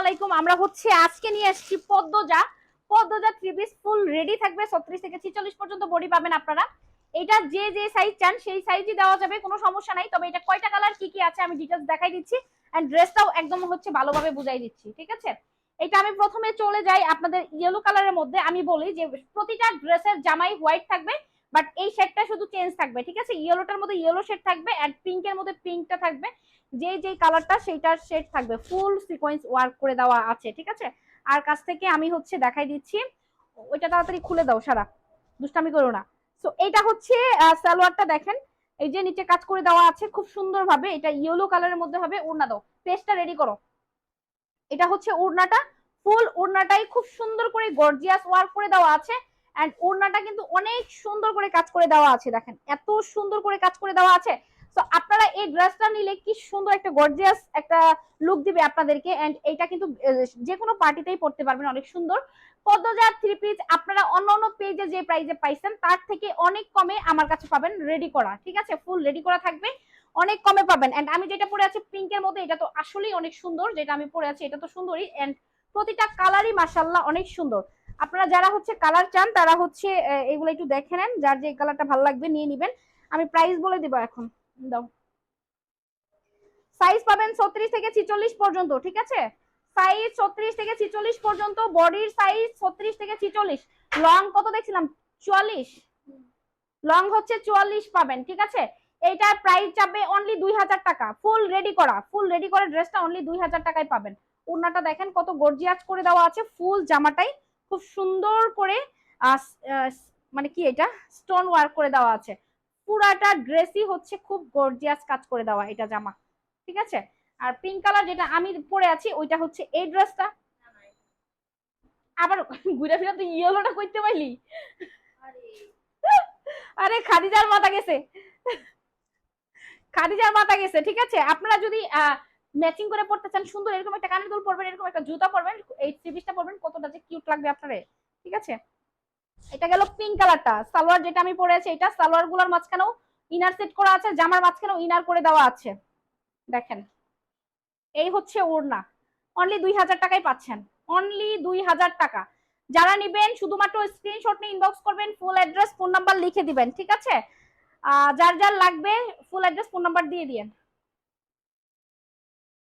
আলাইকুম, আমরা হচ্ছে আজকে নিয়ে আসছি Padmaja. Padmaja three piece full ready থাকবে, ছত্রিশ থেকে ছিচল্লিশ পর্যন্ত বডি পাবেন আপনারা। এটা যে যে সাইজ চান, সেই সাইজই দেওয়া যাবে, কোনো সমস্যা নাই। তবে এটা কয়টা কালার কি কি আছে, আমি ডিটেলস দেখাই দিচ্ছি। এন্ড ড্রেসটাও একদম হচ্ছে ভালোভাবে বুঝাই দিচ্ছি, ঠিক আছে? এটা আমি প্রথমে চলে যাই আপনাদের ইয়েলো কালারের মধ্যে। আমি বলি যে প্রতিটা ড্রেসের জামাই হোয়াইট থাকবে। বাট এই শেডটা শুধু চেঞ্জ থাকবে, ঠিক আছে? ইয়েলোটার মধ্যে ইয়েলো শেড থাকবে এন্ড পিঙ্কের মধ্যে পিঙ্কটা থাকবে। যে যে কালারটা সেইটার শেড থাকবে। ফুল সিকোয়েন্স ওয়ার্ক করে দেওয়া আছে, ঠিক আছে? আর কাছ থেকে আমি হচ্ছে দেখাই দিচ্ছি। ওইটা তাড়াতাড়ি খুলে দাও, সারা। দুষ্টামি করো না। সো এটা হচ্ছে সালোয়ারটা দেখেন। এই যে নিচে কাজ করে দেওয়া আছে, খুব সুন্দর ভাবে এটা ইয়েলো কালারের মধ্যে হবে, ওড়না দাও। পেস্টটা রেডি করো। এটা হচ্ছে ওড়নাটা। ফুল ওড়নাটাই খুব সুন্দর করে গর্জিয়াস ওয়ার্ক করে দেওয়া আছে। এন্ড ওড়নাটা কিন্তু করে কাজ করে দেওয়া আছে, দেখেন। এত সুন্দর করে কাজ করে দেওয়া আছে। তো আপনারা এই ড্রেসটা নিলে কি সুন্দর একটা গর্জিয়াস একটা লুক দিবে আপনাদেরকে এন্ড এইটা কিন্তু যে কোনো পার্টিতেই পড়তে পারবেন, অনেক সুন্দর। পদ্মজাত থ্রি পিস আপনারা অন্য অন্য পেজে যে প্রাইজে পাইছেন, তার থেকে অনেক কমে আমার কাছে পাবেন রেডি করা, ঠিক আছে? ফুল রেডি করা থাকবে, অনেক কমে পাবেন। এন্ড আমি যেটা পরে আছি পিঙ্কের মধ্যে, এটা তো আসলেই অনেক সুন্দর, যেটা আমি পরে আছি, এটা তো সুন্দরই। এন্ড প্রতিটা কালারই মাসাল্লাহ অনেক সুন্দর। আপনারা যারা হচ্ছে কালার চান, তারা হচ্ছে এগুলো একটু দেখে নেন, যার যে কালারটা ভালো লাগবে নিয়ে নিবেন। আমি প্রাইস বলে দিব এখন। দাও। সাইজ পাবেন ছত্রিশ থেকে ছিচল্লিশ পর্যন্ত, ঠিক আছে? সাইজ ছত্রিশ থেকে ছিচল্লিশ পর্যন্ত বডির সাইজ ছত্রিশ থেকে ছিচল্লিশ। লং কত দেখছিলাম? চুয়াল্লিশ। লং হচ্ছে চুয়াল্লিশ পাবেন, ঠিক আছে? এইটার প্রাইস যাবে অনলি দুই হাজার টাকা। ফুল রেডি করা ফুল রেডি করা ড্রেসটা অনলি দুই হাজার টাকায় পাবেন। ওড়নাটা দেখেন কত গর্জিয়াস করে দেওয়া আছে ফুল জামাটাই। খুব সুন্দর করে আহ, আহ, মানে কি এটা? স্টোন ওয়ার্ক করে দেওয়া আছে। পুরাটা ড্রেসই হচ্ছে খুব গর্জিয়াস কাজ করে দেওয়া এটা জামা। ঠিক আছে? আর পিঙ্ক কালার যেটা আমি পরে আছি ওইটা হচ্ছে এই ড্রেসটা আবার ঘুরে ফিরে তুই ইয়েলোটা করতে পারলি? আরে খাদিজার মাথা গেছে। খাদিজার মাথা গেছে ঠিক আছে? আপনারা যদি ম্যাচিং করে পড়তে চান, সুন্দর এরকম একটা কানের দুল পরবেন, এরকম একটা জুতা পরবেন, এই থ্রি পরবেন, কতটা যে কিউট লাগবে আপনারে, ঠিক আছে? এটা গেল পিঙ্ক কালারটা সালোয়ার যেটা আমি পরে আছি, এটা সালোয়ারগুলার মাঝখানেও ইনার সেট করা আছে, জামার মাঝখানেও ইনার করে দেওয়া আছে। দেখেন, এই হচ্ছে ওড়না অনলি দুই হাজার টাকায় পাচ্ছেন অনলি দুই হাজার টাকা। যারা নিবেন, শুধুমাত্র স্ক্রিনশট নিয়ে ইনবক্স করবেন ফুল অ্যাড্রেস ফোন নাম্বার লিখে দিবেন, ঠিক আছে? যার যার লাগবে ফুল অ্যাড্রেস ফোন নাম্বার দিয়ে দিয়েন।